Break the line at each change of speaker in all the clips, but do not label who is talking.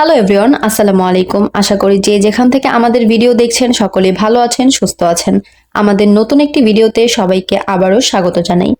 Hello everyone আসসালামু আলাইকুম। আশা করি যে যেখান থেকে আমাদের ভিডিও দেখছেন, সকলে ভালো আছেন, সুস্থ আছেন। আমাদের নতুন একটি ভিডিওতে সবাইকে আবারও স্বাগত জানাই।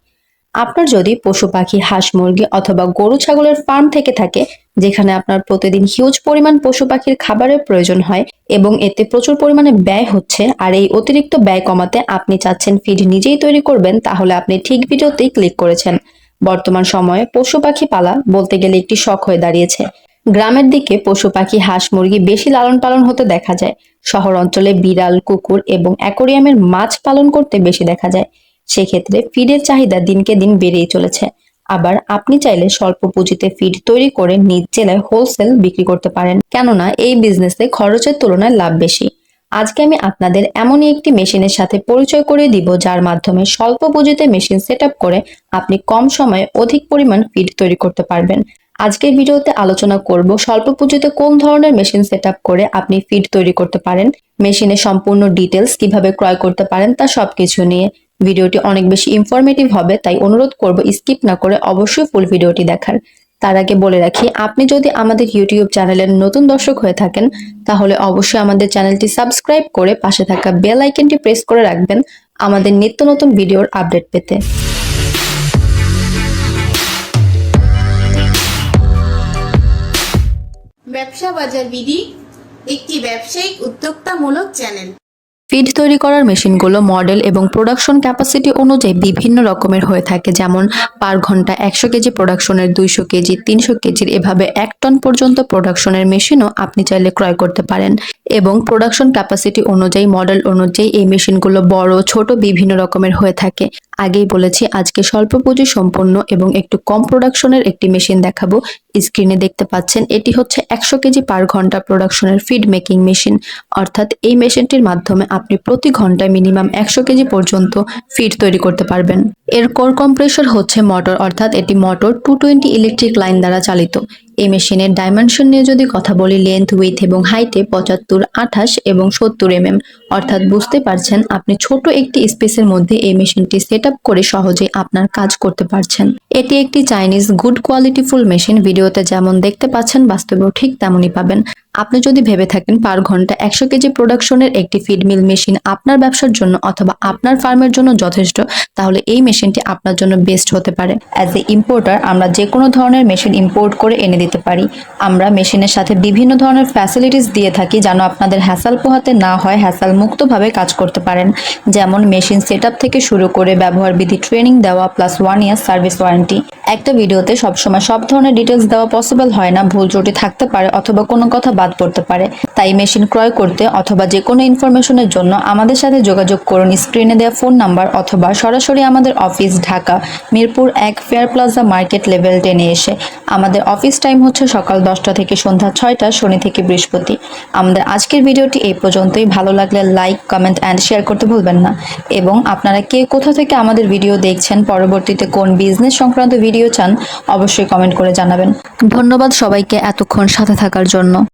আপনার যদি পশু পাখি, হাঁস মুরগি অথবা গরু ছাগলের ফার্ম থেকে থাকে, যেখানে আপনার প্রতিদিন হিউজ পরিমাণ পশু পাখির খাবারের প্রয়োজন হয় এবং এতে প্রচুর পরিমাণে ব্যয় হচ্ছে, আর এই অতিরিক্ত ব্যয় কমাতে আপনি চাচ্ছেন ফিড নিজেই তৈরি করবেন, তাহলে আপনি ঠিক ভিডিওতেই ক্লিক করেছেন। বর্তমান সময়ে পশু পাখি পালা বলতে গেলে একটি শখ হয়ে দাঁড়িয়েছে। গ্রামের দিকে পশু পাখি, হাঁস মুরগি বেশি লালন পালন হতে দেখা যায়। শহর অঞ্চলে বিড়াল, কুকুর এবং অ্যাকোরিয়ামের মাছ পালন করতে বেশি দেখা যায়। সেক্ষেত্রে ফিডের চাহিদা দিনকে দিন বেড়েই চলেছে। আবার আপনি চাইলে স্বল্প পুঁজিতে ফিড তৈরি করে নিজ জেলায় হোলসেল বিক্রি করতে পারেন। কেননা এই বিজনেসে খরচের তুলনায় লাভ বেশি। আজকে আমি আপনাদের এমনই একটি মেশিনের সাথে পরিচয় করে দিব, যার মাধ্যমে স্বল্প পুঁজিতে মেশিন সেট করে আপনি কম সময়ে অধিক পরিমাণ ফিড তৈরি করতে পারবেন। আজকের ভিডিওতে আলোচনা করব স্বল্প পুঁজিতে কোন ধরনের মেশিন সেট করে আপনি ফিড তৈরি করতে পারেন মেশিনের সম্পূর্ণ ডিটেলস কীভাবে ক্রয় করতে পারেন তা সবকিছু নিয়ে। ভিডিওটি অনেক বেশি ইনফরমেটিভ হবে, তাই অনুরোধ করব স্কিপ না করে অবশ্যই ফুল ভিডিওটি দেখার। তার আগে বলে রাখি, আপনি যদি আমাদের ইউটিউব চ্যানেলের নতুন দর্শক হয়ে থাকেন, তাহলে অবশ্যই আমাদের চ্যানেলটি সাবস্ক্রাইব করে পাশে থাকা বেল আইকনটি প্রেস করে রাখবেন আমাদের নিত্য নতুন ভিডিওর আপডেট পেতে।
ব্যবসা বাজার বিডি একটি ব্যবসায়িক উদ্যোক্তামূলক চ্যানেল।
ফিড তৈরি করার মেশিনগুলো মডেল এবং প্রোডাকশন ক্যাপাসিটি অনুযায়ী বিভিন্ন রকমের হয়ে থাকে, যেমন পার ঘণ্টা একশো কেজি প্রোডাকশনের দুইশো কেজি, তিনশো কেজির এভাবে এক টন পর্যন্ত প্রোডাকশনের মেশিনও আপনি চাইলে ক্রয় করতে পারেন। এবং প্রোডাকশন ক্যাপাসিটি অনুযায়ী, মডেল অনুযায়ী এই মেশিনগুলো বড়, ছোট বিভিন্ন রকমের হয়ে থাকে। আগেই বলেছি, আজকে স্বল্প পুঁজি সম্পন্ন এবং একটু কম প্রোডাকশনের একটি মেশিন দেখাবো। স্ক্রিনে দেখতে পাচ্ছেন, এটি হচ্ছে একশো কেজি পার ঘণ্টা প্রোডাকশনের ফিড মেকিং মেশিন অর্থাৎ এই মেশিনটির মাধ্যমে আপনি প্রতি ঘন্টায় মিনিমাম একশো কেজি পর্যন্ত ফিড তৈরি করতে পারবেন। এর কোর কম্প্রেসর হচ্ছে মোটর অর্থাৎ এটি motor two twenty electric line দ্বারা চালিত। এই মেশিনের ডাইমেনশন নিয়ে যদি কথা বলি লেন্থ উইথ এবং হাইটে পঁচাত্তর, আঠাশ এবং সত্তর এমএম অর্থাৎ বুঝতে পারছেন আপনি ছোট একটি স্পেসের মধ্যে এই মেশিনটি সেট করে সহজে আপনার কাজ করতে পারছেন। এটি একটি চাইনিজ গুড কোয়ালিটিফুল মেশিন ভিডিওতে যেমন দেখতে পাচ্ছেন, বাস্তবেও ঠিক তেমনই পাবেন। আপনি যদি ভেবে থাকেন পার ঘণ্টা একশো কেজি প্রোডাকশনের একটি ফিড মিল মেশিন আপনার ব্যবসার জন্য অথবা আপনার ফার্মের জন্য যথেষ্ট, তাহলে এই মেশিনটি আপনার জন্য বেস্ট হতে পারে। অ্যাজ এ ইম্পোর্টার আমরা যে কোনো ধরনের মেশিন ইম্পোর্ট করে এনে দিতে পারি। আমরা মেশিনের সাথে বিভিন্ন ধরনের ফ্যাসিলিটিস দিয়ে থাকি যেন আপনাদের হ্যাসাল পোহাতে না হয় হ্যাসাল মুক্তভাবে কাজ করতে পারেন। যেমন মেশিন সেট থেকে শুরু করে ব্যবহার বিধি ট্রেনিং দেওয়া plus one year service warranty একটা ভিডিওতে সবসময় সব ধরনের ডিটেলস দেওয়া পসিবল হয় না, ভুল ত্রুটি থাকতে পারে অথবা কোনো কথা বাদ পড়তে পারে। তাই মেশিন ক্রয় করতে অথবা যে কোনো ইনফরমেশনের জন্য আমাদের সাথে যোগাযোগ করুন স্ক্রিনে দেওয়া ফোন নাম্বার অথবা সরাসরি আমাদের অফিস ঢাকা মিরপুর এক ফেয়ার প্লাজা মার্কেট লেভেল টেনে এসে। আমাদের অফিস টাইম হচ্ছে সকাল দশটা থেকে সন্ধ্যা ছয়টা, শনি থেকে বৃহস্পতি। আমাদের আজকের ভিডিওটি এই পর্যন্তই। ভালো লাগলে লাইক, কমেন্ট অ্যান্ড শেয়ার করতে ভুলবেন না। এবং আপনারা কে কোথা থেকে আমাদের ভিডিও দেখছেন, পরবর্তীতে কোন বিজনেস সংক্রান্ত ভিডিও চান, অবশ্যই কমেন্ট করে জানাবেন। ধন্যবাদ সবাইকে এতক্ষণ সাথে থাকার জন্য।